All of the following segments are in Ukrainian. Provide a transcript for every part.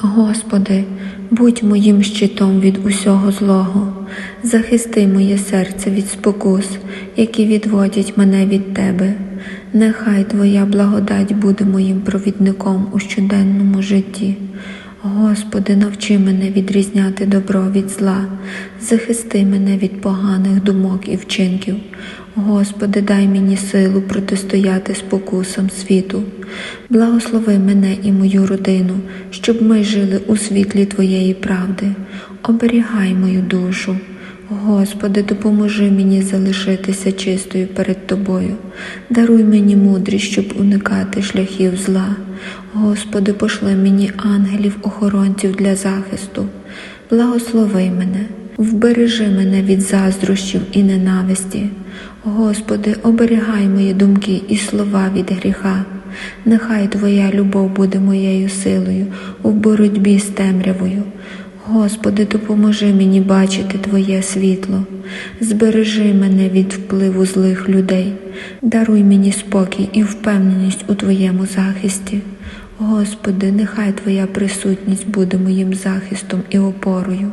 Господи, будь моїм щитом від усього злого, захисти моє серце від спокус, які відводять мене від Тебе. Нехай Твоя благодать буде моїм провідником у щоденному житті. Господи, навчи мене відрізняти добро від зла, захисти мене від поганих думок і вчинків. Господи, дай мені силу протистояти спокусам світу. Благослови мене і мою родину, щоб ми жили у світлі Твоєї правди. Оберігай мою душу. Господи, допоможи мені залишитися чистою перед Тобою. Даруй мені мудрість, щоб уникати шляхів зла. Господи, пошли мені ангелів-охоронців для захисту. Благослови мене, вбережи мене від заздрощів і ненависті. Господи, оберігай мої думки і слова від гріха. Нехай Твоя любов буде моєю силою у боротьбі з темрявою. Господи, допоможи мені бачити Твоє світло, збережи мене від впливу злих людей, даруй мені спокій і впевненість у Твоєму захисті. Господи, нехай Твоя присутність буде моїм захистом і опорою.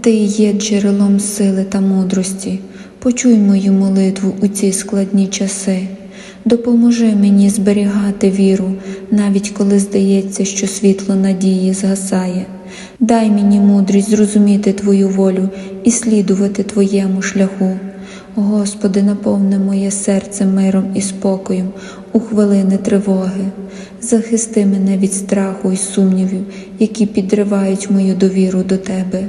Ти є джерелом сили та мудрості. Почуй мою молитву у ці складні часи. Допоможи мені зберігати віру, навіть коли здається, що світло надії згасає. Дай мені мудрість зрозуміти Твою волю і слідувати Твоєму шляху. Господи, наповни моє серце миром і спокоєм у хвилини тривоги. Захисти мене від страху і сумнівів, які підривають мою довіру до Тебе.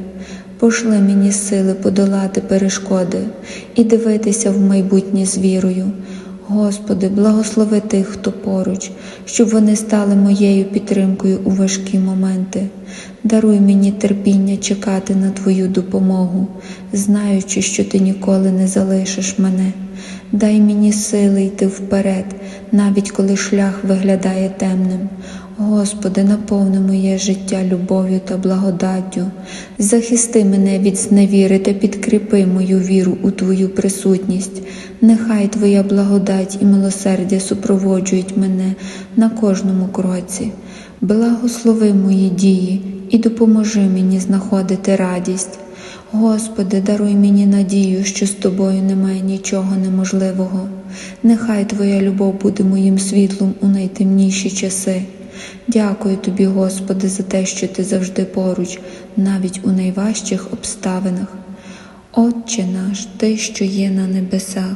Пошли мені сили подолати перешкоди і дивитися в майбутнє з вірою. Господи, благослови тих, хто поруч, щоб вони стали моєю підтримкою у важкі моменти. Даруй мені терпіння чекати на Твою допомогу, знаючи, що Ти ніколи не залишиш мене. Дай мені сили йти вперед, навіть коли шлях виглядає темним. Господи, наповни моє життя любов'ю та благодаттю. Захисти мене від зневіри та підкріпи мою віру у Твою присутність. Нехай Твоя благодать і милосердя супроводжують мене на кожному кроці. Благослови мої дії і допоможи мені знаходити радість. Господи, даруй мені надію, що з тобою немає нічого неможливого. Нехай Твоя любов буде моїм світлом у найтемніші часи. Дякую тобі, Господи, за те, що ти завжди поруч, навіть у найважчих обставинах. Отче наш, Ти, що є на небесах,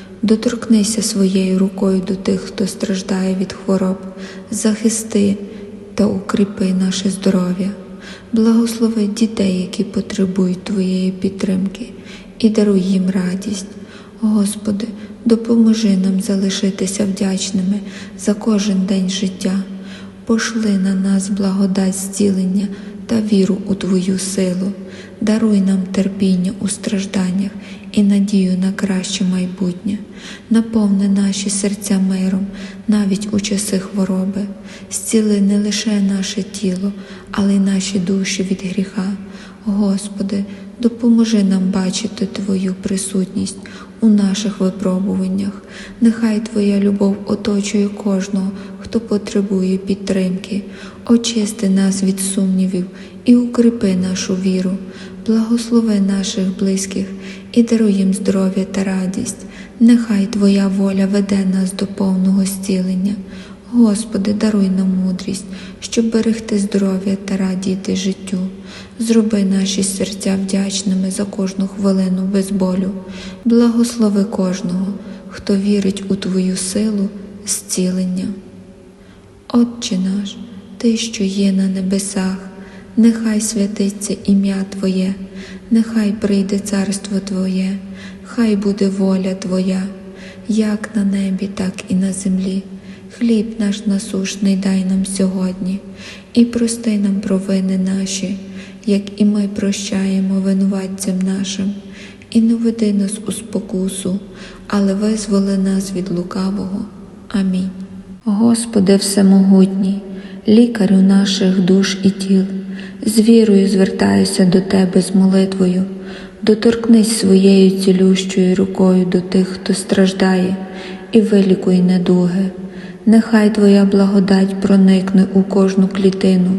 Доторкнися своєю рукою до тих, хто страждає від хвороб, захисти та укріпи наше здоров'я. Благослови дітей, які потребують Твоєї підтримки, і даруй їм радість. Господи, допоможи нам залишитися вдячними за кожен день життя. Пошли на нас благодать зцілення та віру у Твою силу. Даруй нам терпіння у стражданнях і надію на краще майбутнє. Наповни наші серця миром навіть у часи хвороби. Зціли не лише наше тіло, але й наші душі від гріха. Господи, допоможи нам бачити Твою присутність у наших випробуваннях. Нехай Твоя любов оточує кожного, хто потребує підтримки. Очисти нас від сумнівів і укріпи нашу віру. Благослови наших близьких і даруй їм здоров'я та радість. Нехай Твоя воля веде нас до повного зцілення. Господи, даруй нам мудрість, щоб берегти здоров'я та радіти життю. Зроби наші серця вдячними за кожну хвилину без болю. Благослови кожного, хто вірить у Твою силу зцілення. Отче наш, Ти, що є на небесах, нехай святиться ім'я Твоє, нехай прийде царство Твоє, хай буде воля Твоя, як на небі, так і на землі. Хліб наш насушний дай нам сьогодні, і прости нам провини наші, як і ми прощаємо винуватцям нашим, і не веди нас у спокусу, але визволи нас від лукавого. Амінь. Господи Всемогутній, лікарю наших душ і тіл, з вірою звертаюся до Тебе з молитвою, доторкнись своєю цілющою рукою до тих, хто страждає, і вилікуй недуги. Нехай Твоя благодать проникне у кожну клітину,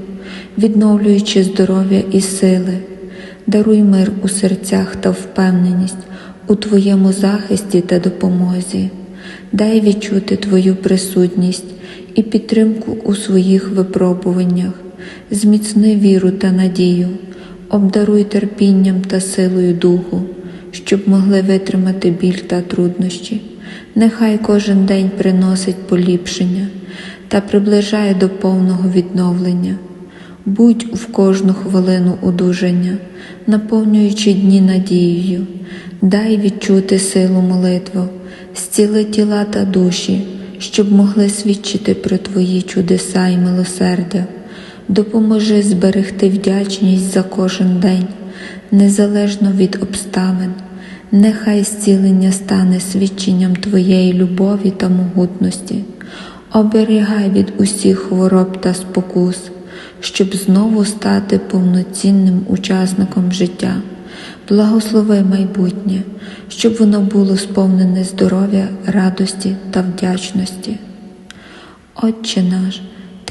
відновлюючи здоров'я і сили. Даруй мир у серцях та впевненість у Твоєму захисті та допомозі. Дай відчути Твою присутність і підтримку у своїх випробуваннях, зміцни віру та надію, обдаруй терпінням та силою духу, щоб могли витримати біль та труднощі. Нехай кожен день приносить поліпшення та приближає до повного відновлення. Будь в кожну хвилину одужання, наповнюючи дні надією, дай відчути силу молитву, зціли тіла та душі, щоб могли свідчити про Твої чудеса і милосердя. Допоможи зберегти вдячність за кожен день, незалежно від обставин. Нехай зцілення стане свідченням Твоєї любові та могутності, оберігай від усіх хвороб та спокус, щоб знову стати повноцінним учасником життя. Благослови майбутнє, щоб воно було сповнене здоров'я, радості та вдячності. Отче наш,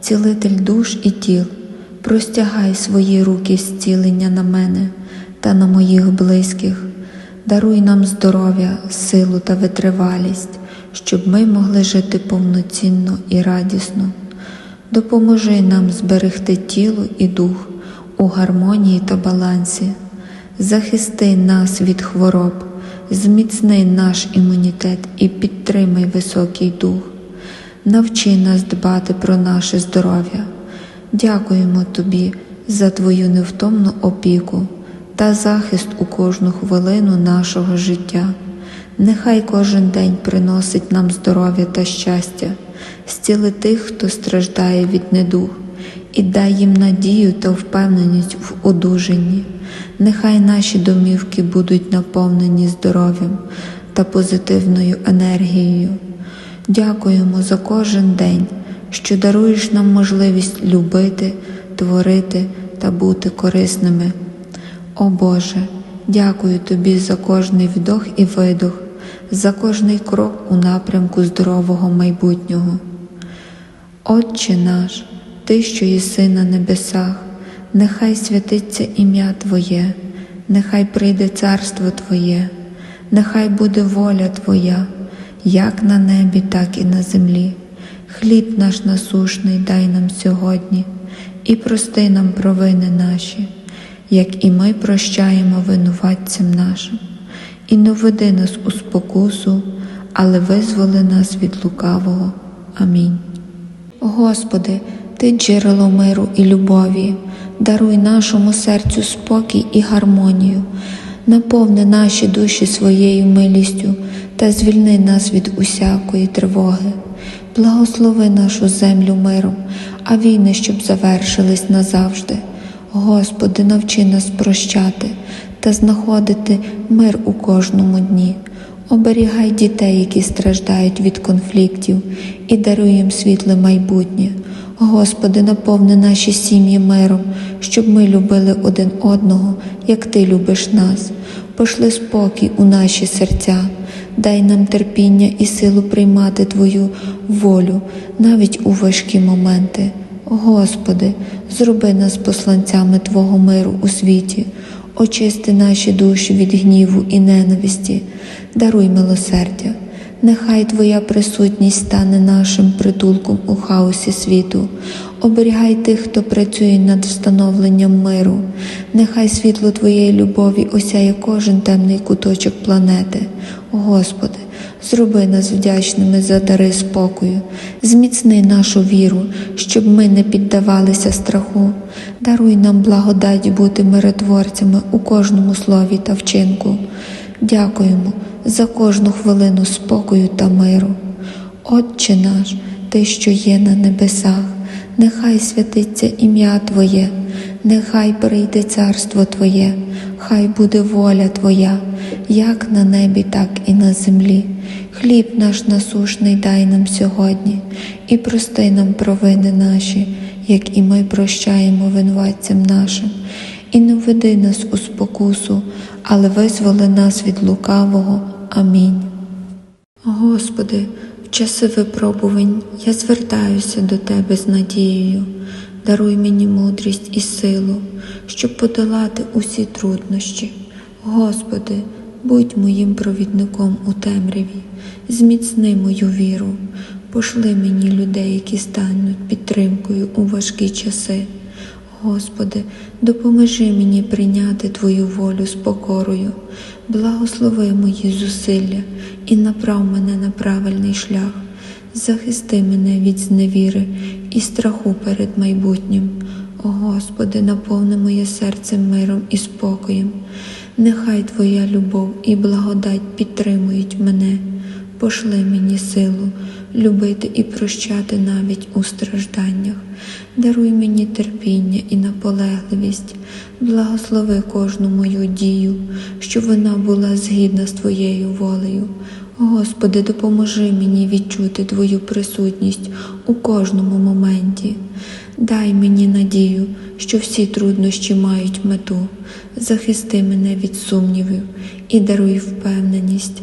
цілитель душ і тіл, простягай свої руки зцілення на мене та на моїх близьких, даруй нам здоров'я, силу та витривалість, щоб ми могли жити повноцінно і радісно. Допоможи нам зберегти тіло і дух у гармонії та балансі, захисти нас від хвороб, зміцни наш імунітет і підтримай високий дух. Навчи нас дбати про наше здоров'я. Дякуємо Тобі за Твою невтомну опіку та захист у кожну хвилину нашого життя. Нехай кожен день приносить нам здоров'я та щастя, зціли тих, хто страждає від недуг, і дай їм надію та впевненість в одужанні. Нехай наші домівки будуть наповнені здоров'ям та позитивною енергією. Дякуємо за кожен день, що даруєш нам можливість любити, творити та бути корисними. О Боже, дякую Тобі за кожний вдох і видох, за кожний крок у напрямку здорового майбутнього. Отче наш, Ти, що єси на небесах, нехай святиться ім'я Твоє, нехай прийде царство Твоє, нехай буде воля Твоя, як на небі, так і на землі. Хліб наш насушний дай нам сьогодні, і прости нам провини наші, як і ми прощаємо винуватцям нашим, і не введи нас у спокусу, але визволи нас від лукавого. Амінь. Господи, Ти джерело миру і любові, даруй нашому серцю спокій і гармонію, наповни наші душі своєю милістю та звільни нас від усякої тривоги. Благослови нашу землю миром, а війни, щоб завершились назавжди. Господи, навчи нас прощати та знаходити мир у кожному дні. Оберігай дітей, які страждають від конфліктів, і даруй їм світле майбутнє. Господи, наповни наші сім'ї миром, щоб ми любили один одного, як Ти любиш нас. Пошли спокій у наші серця, дай нам терпіння і силу приймати Твою волю навіть у важкі моменти. Господи, зроби нас посланцями Твого миру у світі, очисти наші душі від гніву і ненависті, даруй милосердя. Нехай Твоя присутність стане нашим притулком у хаосі світу. Оберігай тих, хто працює над встановленням миру. Нехай світло Твоєї любові осяє кожен темний куточок планети. Господи, зроби нас вдячними за дари спокою, зміцни нашу віру, щоб ми не піддавалися страху. Даруй нам благодать бути миротворцями у кожному слові та вчинку. Дякуємо за кожну хвилину спокою та миру. Отче наш, Ти, що є на небесах, нехай святиться ім'я Твоє, нехай прийде царство Твоє, хай буде воля Твоя, як на небі, так і на землі. Хліб наш насушний дай нам сьогодні, і прости нам провини наші, як і ми прощаємо винуватцям нашим, і не введи нас у спокусу, але визволи нас від лукавого. Амінь. Господи, в часи випробувань я звертаюся до Тебе з надією. Даруй мені мудрість і силу, щоб подолати усі труднощі. Господи, будь моїм провідником у темряві, зміцни мою віру, пошли мені людей, які стануть підтримкою у важкі часи. Господи, допоможи мені прийняти Твою волю з покорою, благослови мої зусилля і направ мене на правильний шлях, захисти мене від зневіри і страху перед майбутнім. О Господи, наповни моє серце миром і спокоєм. Нехай Твоя любов і благодать підтримують мене. Пошли мені силу любити і прощати навіть у стражданнях. Даруй мені терпіння і наполегливість, благослови кожну мою дію, щоб вона була згідна з Твоєю волею. Господи, допоможи мені відчути Твою присутність у кожному моменті. Дай мені надію, що всі труднощі мають мету. Захисти мене від сумнівів і даруй впевненість.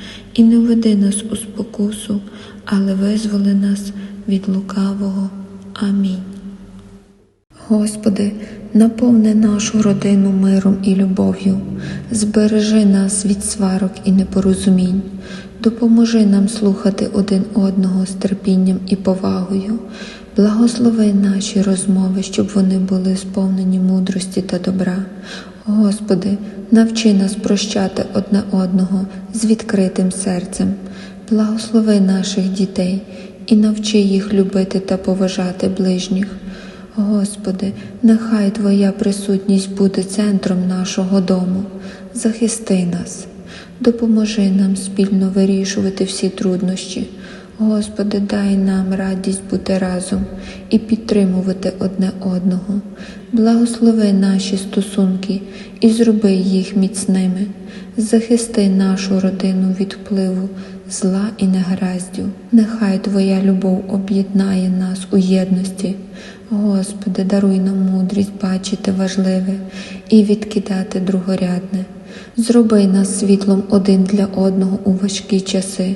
і не веди нас у спокусу, але визволи нас від лукавого. Амінь. Господи, наповни нашу родину миром і любов'ю, збережи нас від сварок і непорозумінь, допоможи нам слухати один одного з терпінням і повагою, благослови наші розмови, щоб вони були сповнені мудрості та добра. Господи, навчи нас прощати одне одного з відкритим серцем, благослови наших дітей і навчи їх любити та поважати ближніх. Господи, нехай Твоя присутність буде центром нашого дому. Захисти нас, допоможи нам спільно вирішувати всі труднощі. Господи, дай нам радість бути разом і підтримувати одне одного. Благослови наші стосунки і зроби їх міцними. Захисти нашу родину від впливу зла і негараздів. Нехай Твоя любов об'єднає нас у єдності. Господи, даруй нам мудрість бачити важливе і відкидати другорядне. Зроби нас світлом один для одного у важкі часи.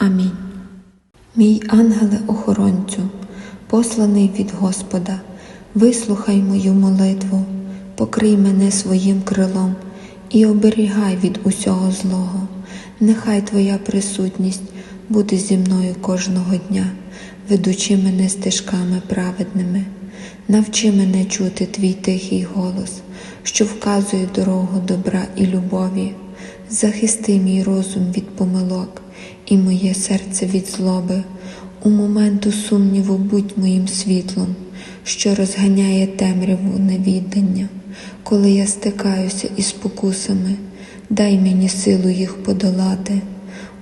Амінь. Мій ангеле-охоронцю, посланий від Господа, вислухай мою молитву, покрий мене своїм крилом і оберігай від усього злого. Нехай Твоя присутність буде зі мною кожного дня, ведучи мене стежками праведними. Навчи мене чути твій тихий голос, що вказує дорогу добра і любові. Захисти мій розум від помилок і моє серце від злоби. У моменту сумніву будь моїм світлом, що розганяє темряву невіддання. Коли я стикаюся із спокусами, дай мені силу їх подолати.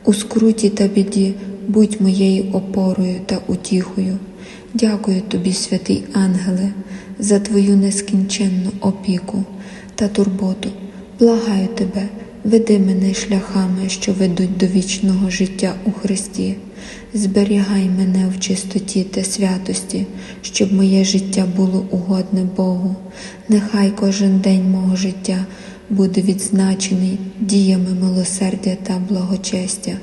У скруті та біді будь моєю опорою та утіхою. Дякую тобі, святий ангеле, за твою нескінченну опіку та турботу. Благаю тебе, веди мене шляхами, що ведуть до вічного життя у Христі. Зберігай мене в чистоті та святості, щоб моє життя було угодне Богу. Нехай кожен день мого життя буде відзначений діями милосердя та благочестя.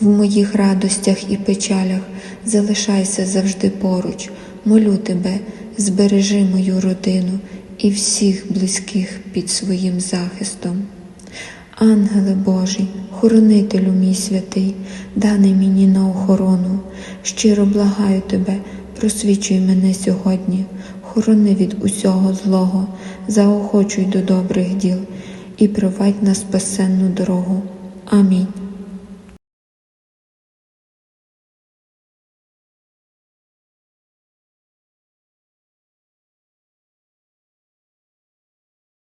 В моїх радостях і печалях залишайся завжди поруч. Молю тебе, збережи мою родину і всіх близьких під своїм захистом. Ангеле Божий, хоронителю мій святий, даний мені на охорону, щиро благаю тебе, просвічуй мене сьогодні, хорони від усього злого, заохочуй до добрих діл і провадь на спасенну дорогу. Амінь.